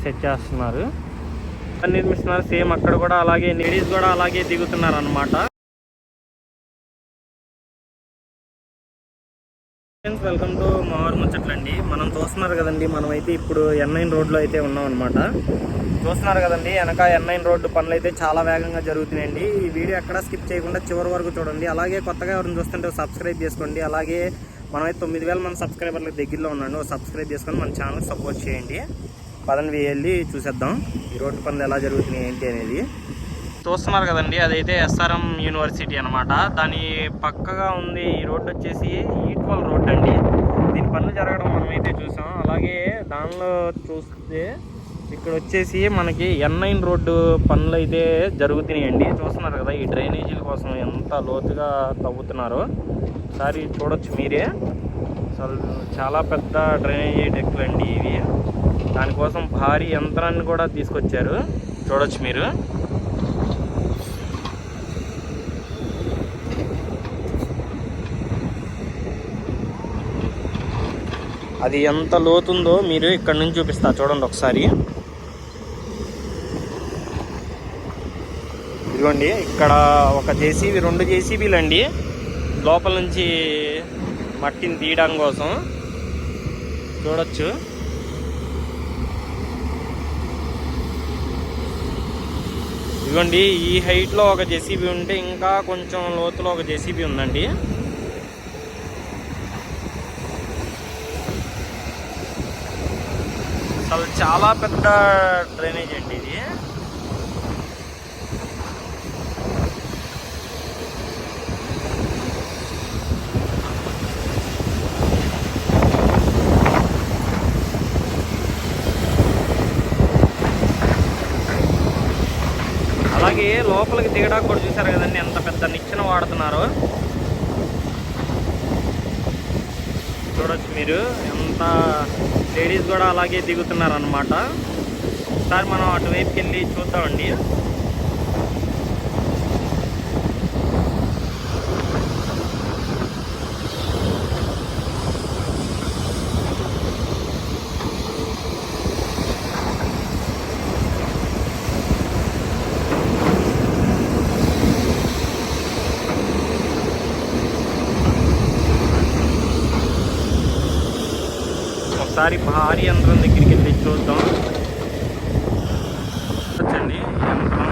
Set చేస్తున్నారు నిర్మిస్తున్నారు same అక్కడ కూడా అలాగే లేడీస్ కూడా అలాగే దిగుతున్నారు అనమాట వెల్కమ్ టు మావారు ముచ్చట్లండి మనం చూస్తున్నారు కదండి మనమైతే ఇప్పుడు ఎన్ఐన్ రోడ్లో అయితే ఉన్నాం అనమాట చూస్తున్నారు కదండి వెనక ఎన్ఐన్ రోడ్డు పనులు అయితే చాలా వేగంగా జరుగుతున్నాయండి. ఈ వీడియో ఎక్కడా స్కిప్ చేయకుండా చివరి వరకు చూడండి. అలాగే కొత్తగా ఎవరిని చూస్తుంటే సబ్స్క్రైబ్ చేసుకోండి. అలాగే మనమైతే తొమ్మిది వేల మన సబ్స్క్రైబర్లకు దగ్గరలో ఉన్నాడు సబ్స్క్రైబ్ చేసుకొని మన ఛానల్ సపోర్ట్ చేయండి. పదండి వెళ్ళి చూసేద్దాం. ఈ రోడ్డు పనులు ఎలా జరుగుతున్నాయి ఏంటి అనేది. చూస్తున్నారు కదండి అదైతే ఎస్ఆర్ఎం యూనివర్సిటీ అనమాట దాని పక్కగా ఉంది ఈ రోడ్డు వచ్చేసి ఈక్వల్ రోడ్ అండి. దీని పనులు జరగడం మనం అయితే చూసాం. అలాగే దానిలో చూస్తే ఇక్కడ వచ్చేసి మనకి ఎన్ నైన్ రోడ్డు పనులు అయితే జరుగుతున్నాయండి. చూస్తున్నారు కదా ఈ డ్రైనేజీల కోసం ఎంత లోతుగా తవ్వుతున్నారో. ఒకసారి చూడొచ్చు మీరే. అసలు చాలా పెద్ద డ్రైనేజీ డెక్కులు అండి ఇవి. దానికోసం భారీ యంత్రాన్ని కూడా తీసుకొచ్చారు. చూడొచ్చు మీరు. అది ఎంత లోతుందో మీరు ఇక్కడ నుంచి చూపిస్తా. చూడండి ఒకసారి. ఇదిగోండి ఇక్కడ ఒక జేసీబీ రెండు జేసీబీలు అండి. లోపల నుంచి మట్టిని తీయడం కోసం. చూడొచ్చు. ఇదిగోండి ఈ హైట్లో ఒక జెసిబి ఉంటే ఇంకా కొంచెం లోతులో ఒక జెసిబి ఉందండి. అసలు చాలా పెద్ద డ్రైనేజ్ అండి ఇది అలాగే లోపలికి దిగడానికి కూడా చూసారు కదండి ఎంత పెద్ద నిచ్చెన వాడుతున్నారో. చూడొచ్చు మీరు ఎంత లేడీస్ కూడా అలాగే దిగుతున్నారు అనమాట ఒకసారి మనం అటువైపుకి వెళ్ళి చూద్దామండి. ఒకసారి భారీ యంత్రం దగ్గరికి వెళ్ళి చూద్దాం. వచ్చండి యంత్రం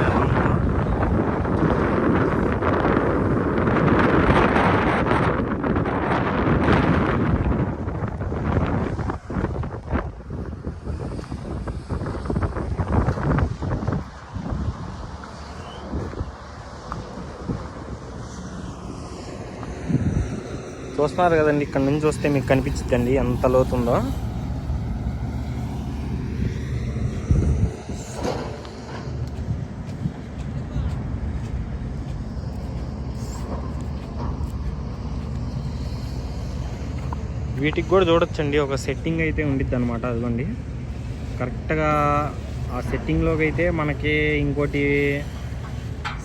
చూస్తున్నారు కదండి ఇక్కడ నుంచి చూస్తే మీకు కనిపించిందండి ఎంత లోతుందో. వీటికి కూడా చూడొచ్చండి. ఒక సెట్టింగ్ అయితే ఉండిద్ది అనమాట అదిగోండి. కరెక్ట్గా ఆ సెట్టింగ్లోకి అయితే మనకి ఇంకోటి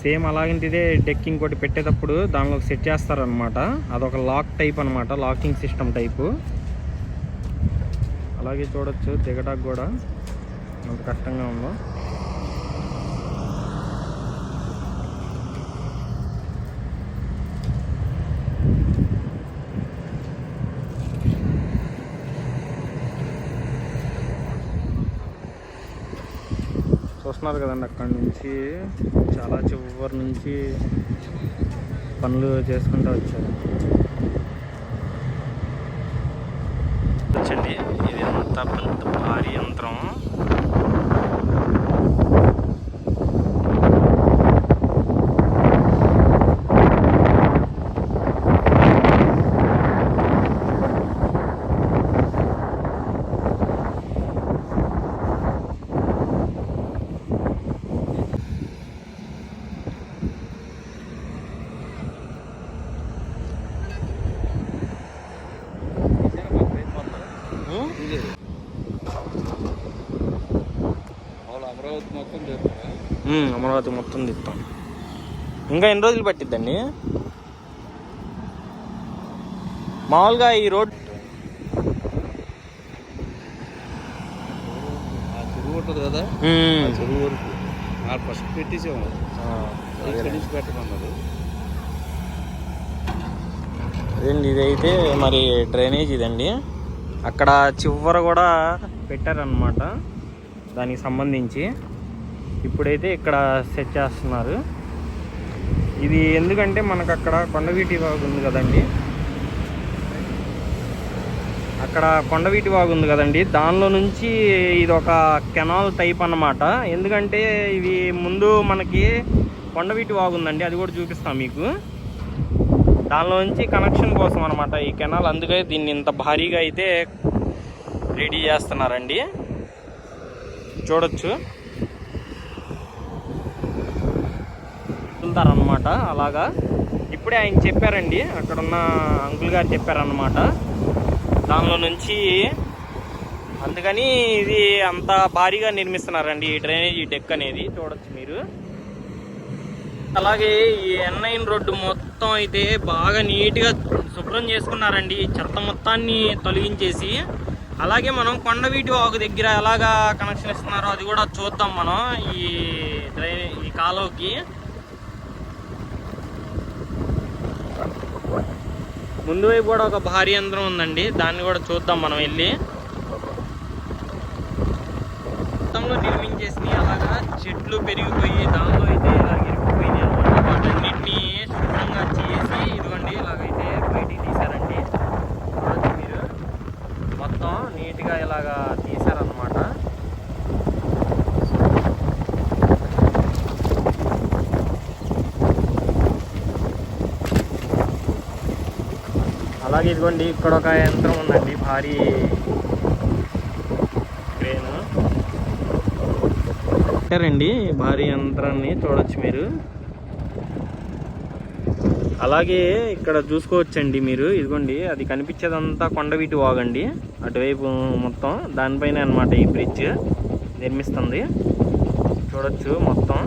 సేమ్ అలాగంటిదే డెక్ ఇంకోటి పెట్టేటప్పుడు దానిలో సెట్ చేస్తారనమాట అదొక లాక్ టైప్ అనమాట లాకింగ్ సిస్టమ్ టైపు అలాగే చూడొచ్చు దిగడానికి కూడా. అంత కష్టంగా ఉందో. చూస్తున్నారు కదండి అక్కడి నుంచి. చాలా చివరి నుంచి పనులు చేసుకుంటూ వచ్చారు. వచ్చండి. ఇది అంత పెద్ద భారీ యంత్రం. ఉం? అమరావతి మొత్తం అమరావతి మొత్తం తిప్పాం ఇంకా ఎన్ని రోజులు పట్టిద్దండి? మామూలుగా ఈ రోడ్ చెరువు ఉంటుంది కదా? చెరువు వరకు. ఫస్ట్ పెట్టేసాము. నుంచి పెట్టమన్నారు. ఇదండి ఇదైతే మరి డ్రైనేజ్ ఇదండి. అక్కడ చివర కూడా పెట్టారనమాట దానికి సంబంధించి. ఇప్పుడైతే ఇక్కడ సెట్ చేస్తున్నారు. ఇది ఎందుకంటే మనకు అక్కడ కొండవీటి వాగు ఉంది కదండి. అక్కడ కొండవీటి వాగు ఉంది కదండి. దానిలో నుంచి ఇది ఒక కెనాల్ టైప్ అన్నమాట. ఎందుకంటే ఇది ముందు మనకి కొండవీటి వాగు ఉందండి. అది కూడా చూపిస్తాం మీకు. దానిలో నుంచి కనెక్షన్ కోసం అనమాట ఈ కెనాల్. అందుకే దీన్ని ఇంత భారీగా అయితే రెడీ చేస్తున్నారండి. చూడొచ్చు. వెళ్తారనమాట అలాగా. ఇప్పుడే ఆయన చెప్పారండి అక్కడున్న అంకుల్ గారు చెప్పారనమాట దానిలో నుంచి అందుకని ఇది అంత భారీగా నిర్మిస్తున్నారండి ఈ డ్రైనేజీ డెక్ అనేది. చూడొచ్చు మీరు. అలాగే ఈ ఎన్ఐన్ రోడ్డు మొత్తం అయితే బాగా నీట్గా శుభ్రం చేసుకున్నారండి. చెత్త మొత్తాన్ని తొలగించేసి. అలాగే మనం కొండవీటి వాగు దగ్గర ఎలాగా కనెక్షన్ ఇస్తున్నారో అది కూడా చూద్దాం మనం ఈ డ్రైన్ ఈ కాలువకి. ముందు వైపు కూడా ఒక భారీ యంత్రం ఉందండి. దాన్ని కూడా చూద్దాం మనం వెళ్ళి. మొత్తంలో నిర్మించేసి అలాగా. చెట్లు పెరిగిపోయి దానిలో అయితే ఇలా ఇరుక్కుపోయినాయి అనమాట వాటన్నిటిని శుభ్రంగా చేసి ఇదిగోండి ఇలాగైతే బయటికి తీశారండి. చూడొచ్చు మీరు. మొత్తం నీట్గా ఇలాగా తీశారనమాట అలాగే ఇదిగోండి ఇక్కడ ఒక యంత్రం ఉందండి భారీ పెట్టారండి భారీ యంత్రాన్ని చూడొచ్చు మీరు. అలాగే ఇక్కడ చూసుకోవచ్చండి మీరు. ఇదిగోండి అది కనిపించేదంతా కొండవీటి వాగండి. అటువైపు మొత్తం దానిపైన అన్నమాట ఈ బ్రిడ్జ్ నిర్మిస్తుంది. చూడొచ్చు మొత్తం.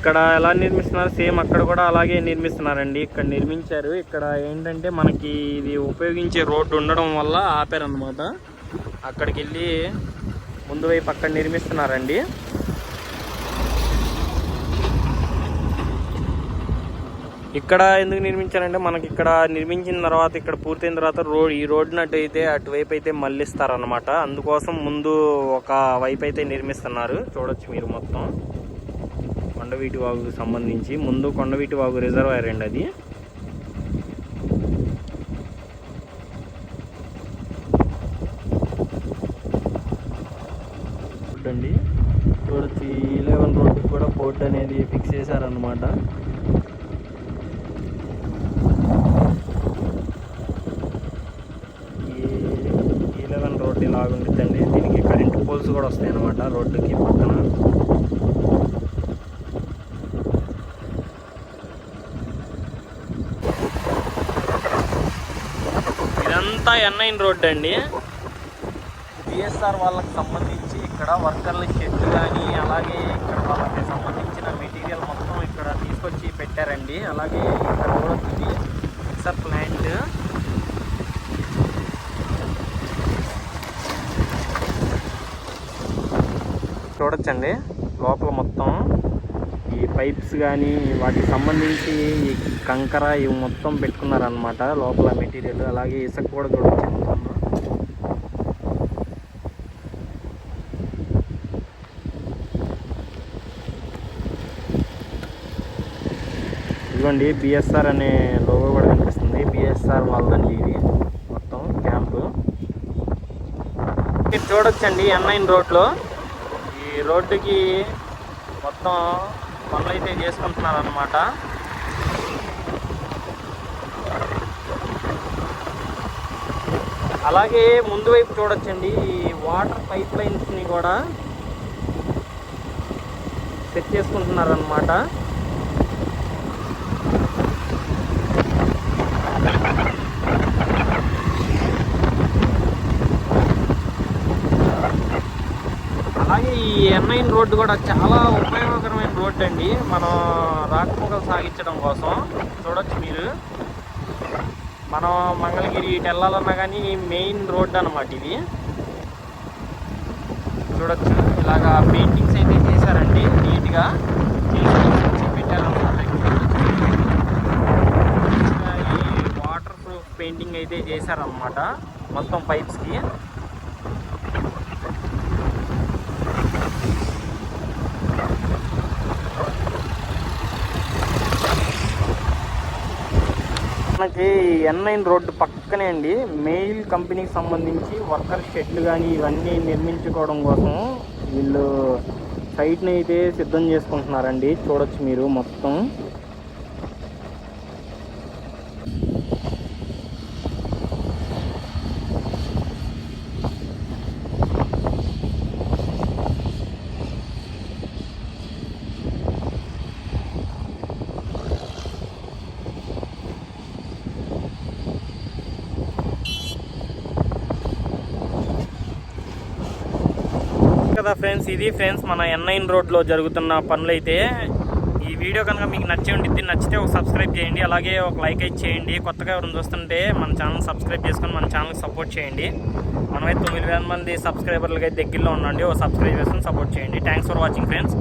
ఇక్కడ ఎలా నిర్మిస్తున్నారు? సేమ్ అక్కడ కూడా అలాగే నిర్మిస్తున్నారండి. ఇక్కడ నిర్మించారు. ఇక్కడ ఏంటంటే మనకి ఇది ఉపయోగించే రోడ్డు ఉండడం వల్ల ఆపారనమాట అక్కడికి వెళ్ళి ముందు వైపు అక్కడ నిర్మిస్తున్నారండి. ఇక్కడ ఎందుకు నిర్మించారంటే మనకి ఇక్కడ నిర్మించిన తర్వాత ఇక్కడ పూర్తయిన తర్వాత రోడ్ ఈ రోడ్డునట్టు అయితే అటువైపు అయితే మళ్ళిస్తారనమాట అందుకోసం ముందు ఒక వైపు అయితే నిర్మిస్తున్నారు. చూడొచ్చు మీరు మొత్తం. కొండవీటి వాగుకు సంబంధించి. ముందు కొండవీటి వాగు రిజర్వాయర్ అండి అది. అండి. చూడొచ్చు ఈ లెవెన్ రోడ్డుకి కూడా పోర్ట్ అనేది ఫిక్స్ చేశారనమాట ఈ లెవెన్ రోడ్ ఇలాగుంటుందండి దీనికి కరెంటు పోల్స్ కూడా వస్తాయి అనమాట రోడ్డుకి పక్కన ఇదంతా ఎన్ఐన్ రోడ్ అండి. బిఎస్ఆర్ వాళ్ళకి సంబంధించి ఇక్కడ వర్కర్ల షెడ్ కానీ అలాగే ఇక్కడ వాళ్ళకి సంబంధించిన మెటీరియల్ మొత్తం ఇక్కడ తీసుకొచ్చి పెట్టారండి. అలాగే ఇక్కడ కూడా ఇది మిక్సర్ ప్లాంట్. చూడొచ్చండి లోపల మొత్తం. పైప్స్ కానీ వాటికి సంబంధించి ఈ కంకర ఇవి మొత్తం పెట్టుకున్నారనమాట లోపల మెటీరియల్ అలాగే ఇసుక కూడా చూడవచ్చు ఇదిగోండి బిఎస్ఆర్ అనే లోగో కూడా కనిపిస్తుంది. బిఎస్ఆర్ వాళ్ళండి ఇది మొత్తం క్యాంపు. చూడొచ్చండి ఎన్ఐన్ రోడ్లో. ఈ రోడ్డుకి మొత్తం పనులు అయితే చేసుకుంటున్నారు అనమాట అలాగే ముందు వైపు చూడొచ్చండి ఈ వాటర్ పైప్ లైన్స్ని కూడా సెట్ చేసుకుంటున్నారన్నమాట అనమాట అలాగే మెయిన్ రోడ్డు కూడా చాలా ఉపయోగకరమైన రోడ్డు అండి. మనం రాకపోకలు సాగించడం కోసం. చూడొచ్చు మీరు. మనం మంగళగిరి ఇటు వెళ్ళాలన్నా కానీ మెయిన్ రోడ్ అన్నమాట ఇది. చూడొచ్చు. ఇలాగా పెయింటింగ్స్ అయితే చేశారండి. నీట్గా చేసి ఈ వాటర్ ప్రూఫ్ పెయింటింగ్ అయితే చేశారన్నమాట. మొత్తం పైప్స్కి. మనకి ఎన్ నైన్ రోడ్డు పక్కనే అండి. మెయిల్ కంపెనీకి సంబంధించి వర్కర్ షెడ్లు కానీ ఇవన్నీ నిర్మించుకోవడం కోసం వీళ్ళు సైట్ని అయితే సిద్ధం చేసుకుంటున్నారండి. చూడొచ్చు మీరు మొత్తం. కదా ఫ్రెండ్స్? ఇది ఫ్రెండ్స్ మన ఎన్ఐన్ రోడ్లో జరుగుతున్న పనులు అయితే ఈ వీడియో కనుక మీకు నచ్చి ఉండిద్ది నచ్చితే ఒక సబ్స్క్రైబ్ చేయండి అలాగే ఒక లైక్ అయితే చేయండి. కొత్తగా ఎవరు చూస్తుంటే మన ఛానల్ సబ్స్క్రైబ్ చేసుకొని మన ఛానల్ సపోర్ట్ చేయండి. మనమైతే తొమ్మిది వేల మంది సబ్స్క్రైబర్లకి అయితే దగ్గరలో ఉండండి. ఒక సబ్స్క్రైబ్ చేసుకొని సపోర్ట్ చేయండి. Thanks for watching friends